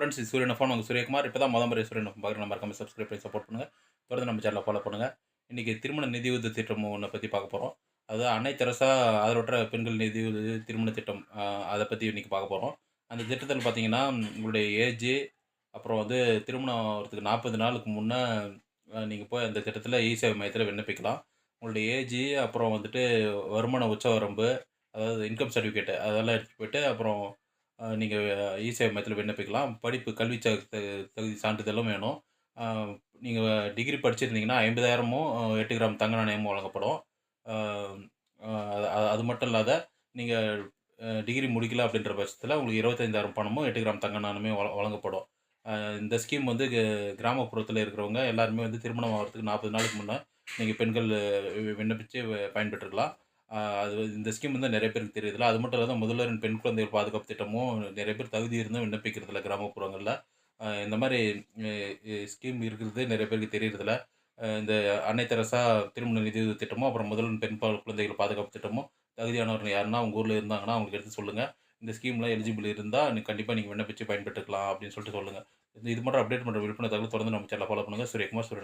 Friends இது சூரியன் phone உங்கள் சூரியகுமார் இப்போ தான் முதல் முறை சூரியன் பார்க்குற நம்ம மறக்காம சப்ஸ்கிரைப் பண்ணி சப்போர்ட் பண்ணுங்கள் தொடர்ந்து நம்ம சேனலை ஃபாலோ பண்ணுங்கள் இன்றைக்கி திருமண நிதியுதவி திட்டம் ஒன்றை பற்றி பார்க்க போகிறோம் அது அன்னை தெரசா ஆதரவற்ற பெண்கள் நிதியுதவி திருமண திட்டம் அதை பற்றி இன்றைக்கி பார்க்க போகிறோம் அந்த திட்டத்தில் பார்த்தீங்கன்னா உங்களுடைய ஏஜ் அப்புறம் வந்து திருமணம் ஆகிறதுக்கு நாற்பது நாளுக்கு முன்னே நீங்கள் போய் அந்த திட்டத்தில் இ சேவை மையத்தில் விண்ணப்பிக்கலாம். உங்களுடைய ஏஜ் அப்புறம் வந்துட்டு வருமான உச்சவரம்பு அதாவது இன்கம் சர்டிஃபிகேட்டு அதெல்லாம் எடுத்துகிட்டு போயிட்டு அப்புறம் நீங்கள் இசேவை மையத்தில் விண்ணப்பிக்கலாம். படிப்பு கல்வி ச த- தகுதி சான்றிதழும் வேணும். நீங்கள் டிகிரி படிச்சிருந்தீங்கன்னா ஐம்பதாயிரமும் எட்டு கிராம் தங்க நாணயமும் வழங்கப்படும். அது அது மட்டும் இல்லாத நீங்கள் டிகிரி முடிக்கல அப்படின்ற பட்சத்தில் உங்களுக்கு இருபத்தைந்தாயிரம் பணமும் எட்டு கிராம் தங்க நாணயமே வழங்கப்படும். இந்த ஸ்கீம் வந்து கிராமப்புறத்தில் இருக்கிறவங்க எல்லாருமே வந்து திருமணம் ஆகிறதுக்கு நாற்பது நாளுக்கு முன்னே நீங்கள் பெண்கள் விண்ணப்பித்து பயன்பெற்றுக்கலாம். அது இந்த ஸ்கீம் வந்து நிறைய பேருக்கு தெரியுதுல அது மட்டும் இல்லாத முதல்வரின் பெண் குழந்தைகள் பாதுகாப்பு திட்டமும் நிறைய பேர் தகுதி இருந்தும் விண்ணப்பிக்கிறதில்ல கிராமப்புறங்களில். இந்த மாதிரி ஸ்கீம் இருக்கிறது நிறைய பேருக்கு தெரியறதில்ல இந்த அன்னை தெரசா திருமண நிதி திட்டமும் அப்புறம் முதல்வன் பெண் குழந்தைகள் பாதுகாப்பு திட்டமும் தகுதியானவர்கள் யாருன்னா உங்கள் ஊரில் இருந்தாங்கன்னா அவங்களுக்கு எடுத்து சொல்லுங்கள் இந்த ஸ்கீம்லாம் எலிஜிபிள் இருந்தால் நீங்கள் கண்டிப்பாக நீங்கள் விண்ணப்பிச்சு பயன்பெற்றுக்கலாம் அப்படின்னு சொல்லிட்டு சொல்லுங்கள் இது இது மட்டும் அப்டேட் பண்ணுற விழிப்புணர்வு தகவல் தொடர்ந்து நம்ம சேனல் ஃபாலோ பண்ணுங்கள் சூரியகுமார் சூரிய